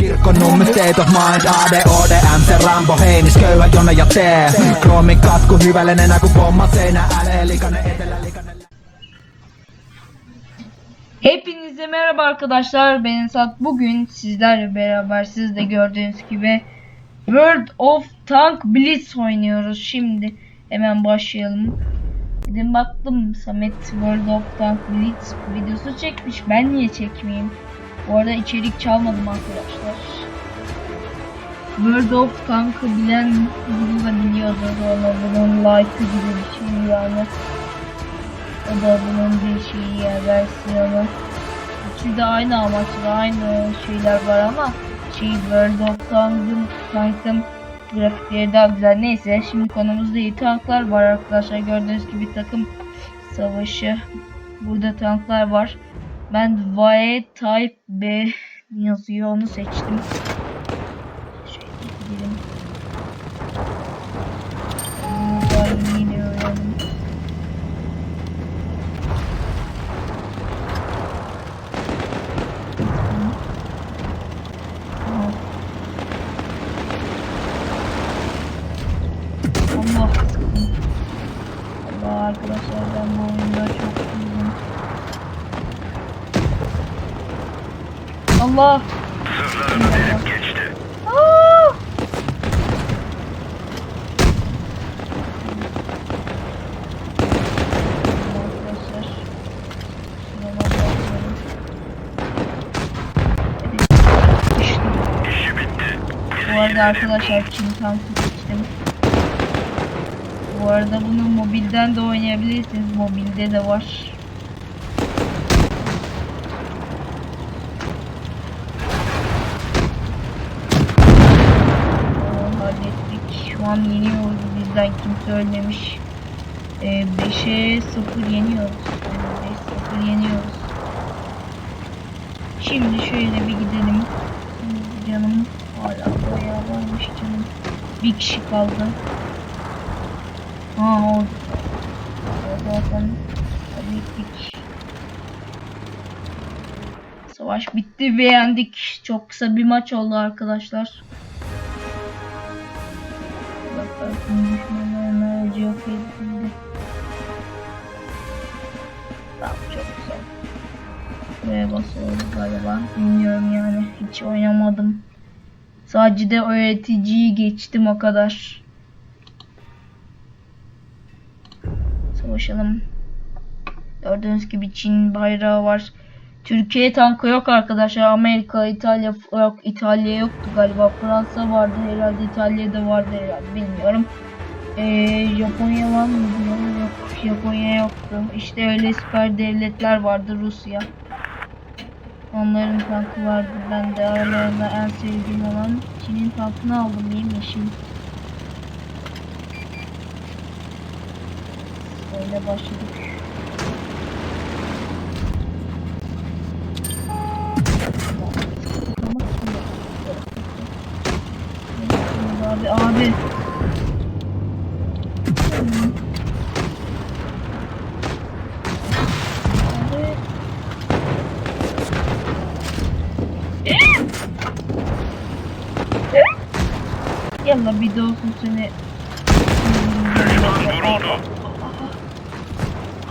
Kirkon nummi state of mind ADODM se Rambo heinis köyhä jonne ja tee Kroomi katku hyvälen enää kun pomma seinä Älee likainen etelä likainen Hepinize merhaba arkadaşlar. Ben Esat. Bugün sizlerle beraber siz de gördüğünüz gibi World of Tank Blitz oynuyoruz. Şimdi hemen başlayalım. Dedim baktım Samet World of Tank Blitz videosu çekmiş. Ben niye çekmeyeyim? Bu arada içerik çalmadım arkadaşlar. World of Tank'ı bilen bunu da biliyordur. Ona bunun like'ı gibi bir şey yani. O da bunun bir şeyi ya versiyonu. İkisi de aynı amaçla aynı şeyler var ama şey World of Tank'ın Tank'ın grafikleri daha güzel. Neyse şimdi konumuz değil. Tanklar var arkadaşlar. Gördüğünüz gibi takım savaşı. Burada tanklar var. Ben VAE Type B yazıyor onu seçtim. Şöyle gidelim. Öğrendim. Tamam. Allah Allah arkadaşlar ben bu oyunda Allah. geçti. Aa! Evet. İşte. İşi bitti. Bu arada arkadaşlar Çin tankı seçtim. Bu arada bunu mobilden de oynayabilirsiniz. Mobilde de var. An yeniyoruz. Bizden kimse ölmemiş. Ee, 5'e 0 yeniyoruz. 5 0 yeniyoruz. Şimdi şöyle bir gidelim. Canım hala bayağı varmış canım. Bir kişi kaldı. Ha o. Zaten hallettik. Savaş bitti ve yendik. Çok kısa bir maç oldu arkadaşlar. Bak bakın düşmanlarına acı yok edildi. Tamam çok güzel. Galiba. Bilmiyorum yani. Hiç oynamadım. Sadece de öğreticiyi geçtim o kadar. Savaşalım. Gördüğünüz gibi Çin bayrağı var. Türkiye tankı yok arkadaşlar. Amerika, İtalya yok. İtalya yoktu galiba. Fransa vardı herhalde. İtalya'da vardı herhalde. Bilmiyorum. Ee, Japonya var mı? Yok. Japonya yoktu. İşte öyle süper devletler vardı. Rusya. Onların tankı vardı. Ben de aralarında en sevdiğim olan Çin'in tankını aldım değil mi şimdi? Öyle başladık. Abi. Yalla bir de olsun seni. Düşman vuruldu.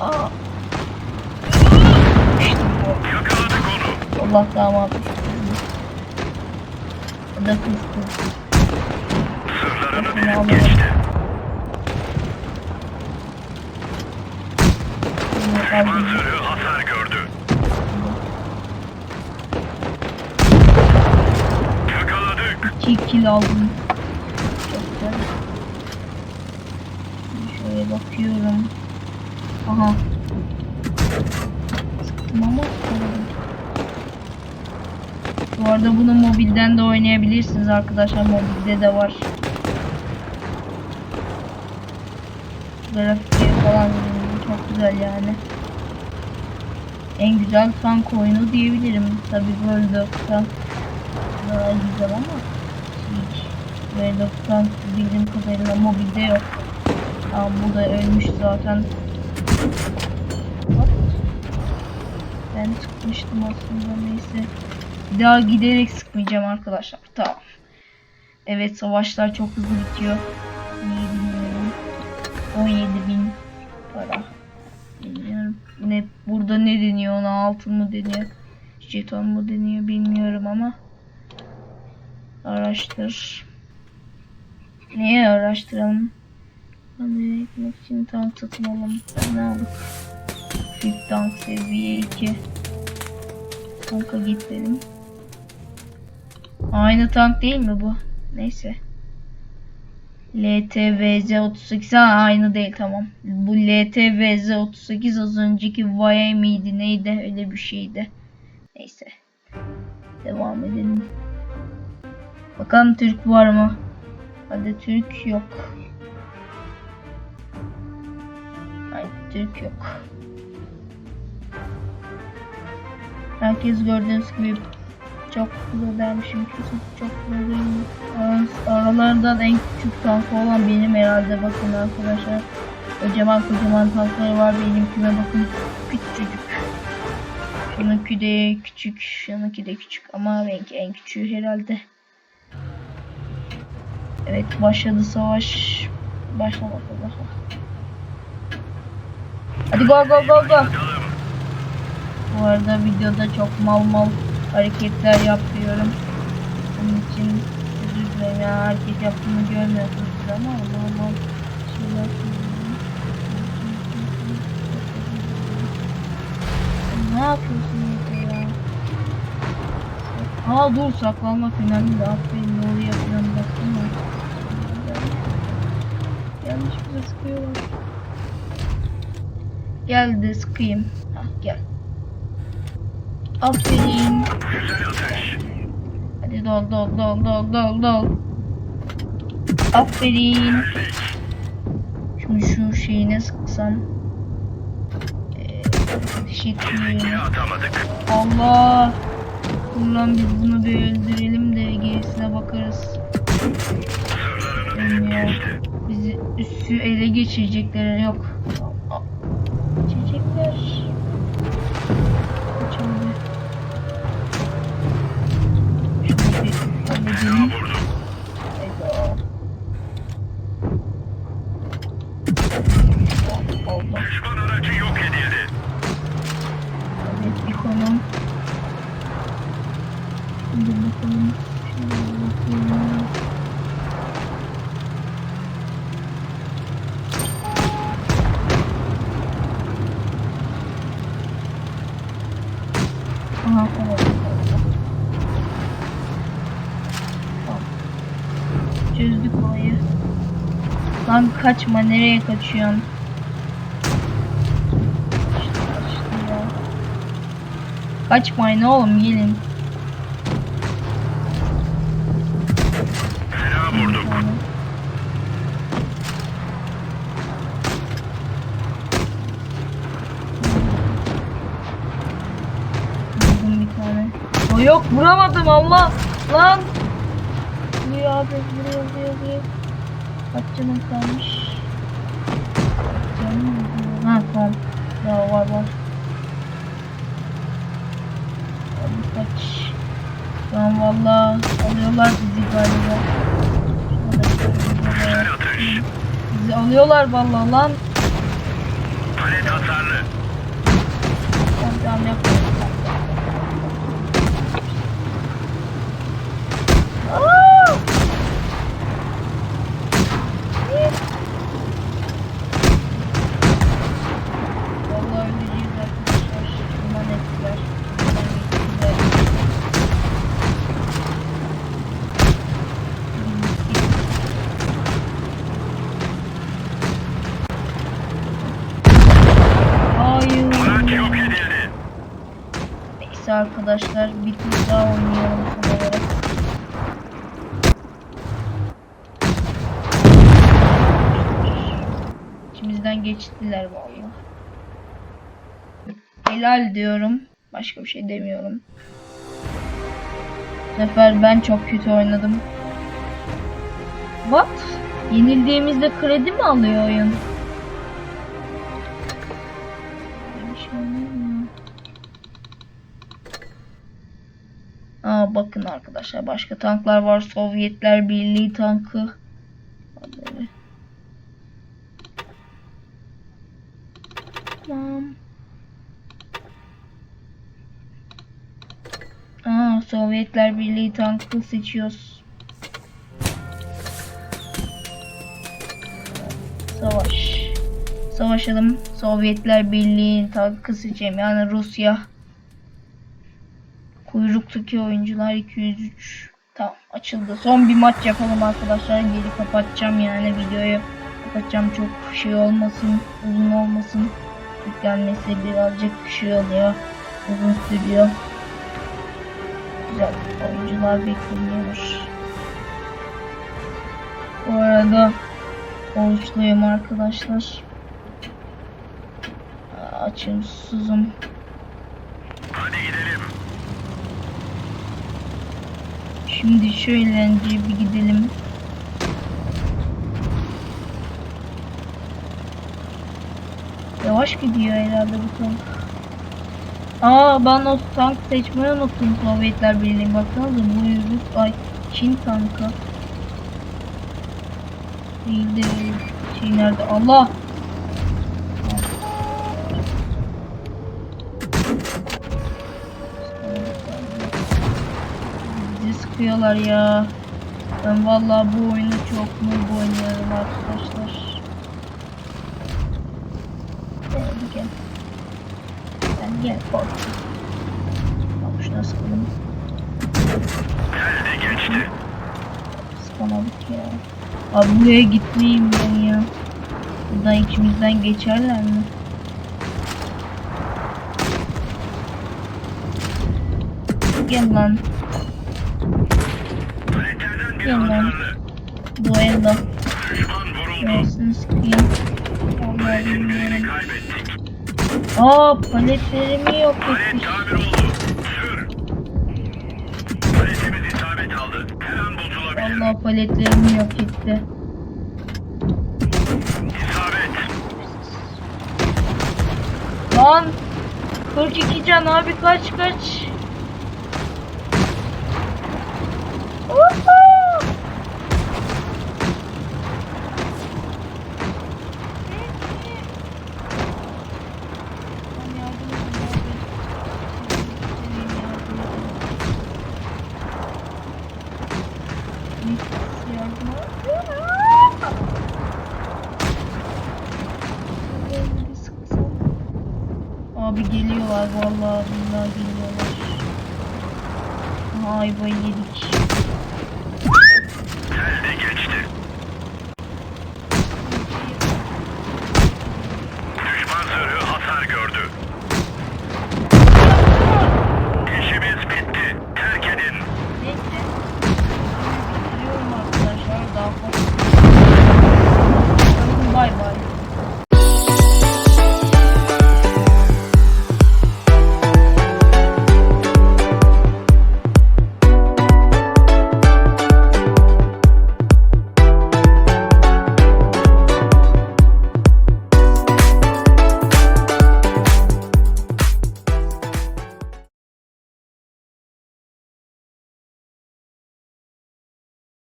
Aa. İşte bu. Yakaladık onu. Allah damat. Da kızdı. Sırlarını Zırhı hasar gördü. Yakaladık. 2 kill aldım. Çok güzel. Şimdi Şöyle bakıyorum. Aha. Sıktım ama. Bu arada bunu mobilden de oynayabilirsiniz arkadaşlar. Mobilde de var. Grafikleri falan çok güzel yani. En güzel tank oyunu diyebilirim. Tabi World of Tank daha güzel ama hiç World of Tank bildiğim kadarıyla mobilde yok. Tamam bu da ölmüş zaten. Ben çıkmıştım aslında neyse. Bir daha giderek sık yapmayacağım arkadaşlar. Tamam. Evet savaşlar çok hızlı bitiyor. Niye bilmiyorum. 17 bin para. Bilmiyorum. Ne burada ne deniyor ona altın mı deniyor? Jeton mu deniyor bilmiyorum ama. Araştır. Neye araştıralım? Hani gitmek için tank satın alalım. Ne aldık? Fit tank seviye 2. Tanka gittim. Aynı tank değil mi bu? Neyse. LTVZ 38 ha, aynı değil tamam. Bu LTVZ 38 az önceki Vaya miydi neydi öyle bir şeydi. Neyse. Devam edelim. Bakalım Türk var mı? Hadi Türk yok. Hayır Türk yok. Herkes gördüğünüz gibi çok kilo dermişim çok kilo değilim. Ar- Aralarından en küçük tankı olan benim herhalde bakın arkadaşlar. Kocaman kocaman tankları var benimkine bakın küçücük. Şununki de küçük, şununki de küçük ama benimki en küçüğü herhalde. Evet başladı savaş. Başlamak üzere. Hadi go go go go. Bu arada videoda çok mal mal hareketler yapıyorum. Bunun için dilerim ya hareket yaptığımı görmüyorsunuz ama mal mal şeyler. Ne yapıyorsun Mete ya? Aa dur saklanmak önemli de aferin ne oluyor falan baksana. Yanlış bize sıkıyorlar. Gel de sıkayım. Hah gel. Aferin. Hadi dol dol dol dol dol dol. Aferin. Şimdi şu şeyine sıksam. Ee. Allah. Dur lan biz bunu bir öldürelim de gerisine bakarız. Geçti. Bizi üstü ele geçirecekler yok. Geçecekler. Vurdum. Düşman aracı yok edildi. Evet konum. Şimdi bakalım. Şöyle bakayım. Aha tamam. Tamam. Çözdük olayı. Lan kaçma nereye kaçıyorsun? Kaçmayın oğlum gelin. Fena vurduk. Vurdum bir tane. O yok vuramadım Allah. Lan. Vuruyor abi vuruyor vuruyor vuruyor. Kaç canım kalmış? Canım? Ha tamam. Ya var var. Abi kaç. An valla alıyorlar bizi galiba. Bizi alıyorlar valla lan. Palet hasarlı. Tamam tamam yapıyorum. Aa! Vallahi öleceğiz arkadaşlar. Aman ettiler. Aman ettiler. Hayır. Araç yok edildi. Neyse arkadaşlar bir tur daha oynayalım son olarak. İçimizden geçtiler vallahi. Helal diyorum. Başka bir şey demiyorum. Bu sefer ben çok kötü oynadım. What? Yenildiğimizde kredi mi alıyor oyun? Bir şey? Aa bakın arkadaşlar başka tanklar var. Sovyetler Birliği tankı. Böyle. Tamam. Aa, Sovyetler Birliği tankı seçiyoruz. Savaş. Savaşalım. Sovyetler Birliği tankı seçeyim. Yani Rusya. Kuyruktaki oyuncular 203. Tamam açıldı. Son bir maç yapalım arkadaşlar. Geri kapatacağım yani videoyu. Kapatacağım çok şey olmasın. Uzun olmasın. Yüklenmesi birazcık şey oluyor. Uzun sürüyor. Güzel. Oyuncular bekleniyor. Bu arada oruçluyum arkadaşlar. Açım susuzum. Hadi gidelim. Şimdi şöyle önce bir gidelim. Yavaş gidiyor herhalde bu tank. Aa ben o tank seçmeyi unuttum Sovyetler Birliği. Baksanıza bu Rus ay Çin tankı. Değil de şey nerede? Allah! Bizi sıkıyorlar ya. Ben vallahi bu oyunu çok mu oynuyorum arkadaşlar. Gel gel. Sen gel korkma. Bak şuna sıkalım. Geldi geçti. Sıkamadık ya. Abi buraya gitmeyeyim ben ya. Buradan ikimizden geçerler mi? Gel lan. Hasarlı. Duello. Düşman vuruldu. Neresini sıkayım? Aa paletlerimi yok Palet tamir oldu. Vallahi paletlerimi yok etti. İsabet. Lan 42 can abi kaç kaç. geliyorlar vallahi bunlar geliyorlar. Ayva yedik. Geldi geçti.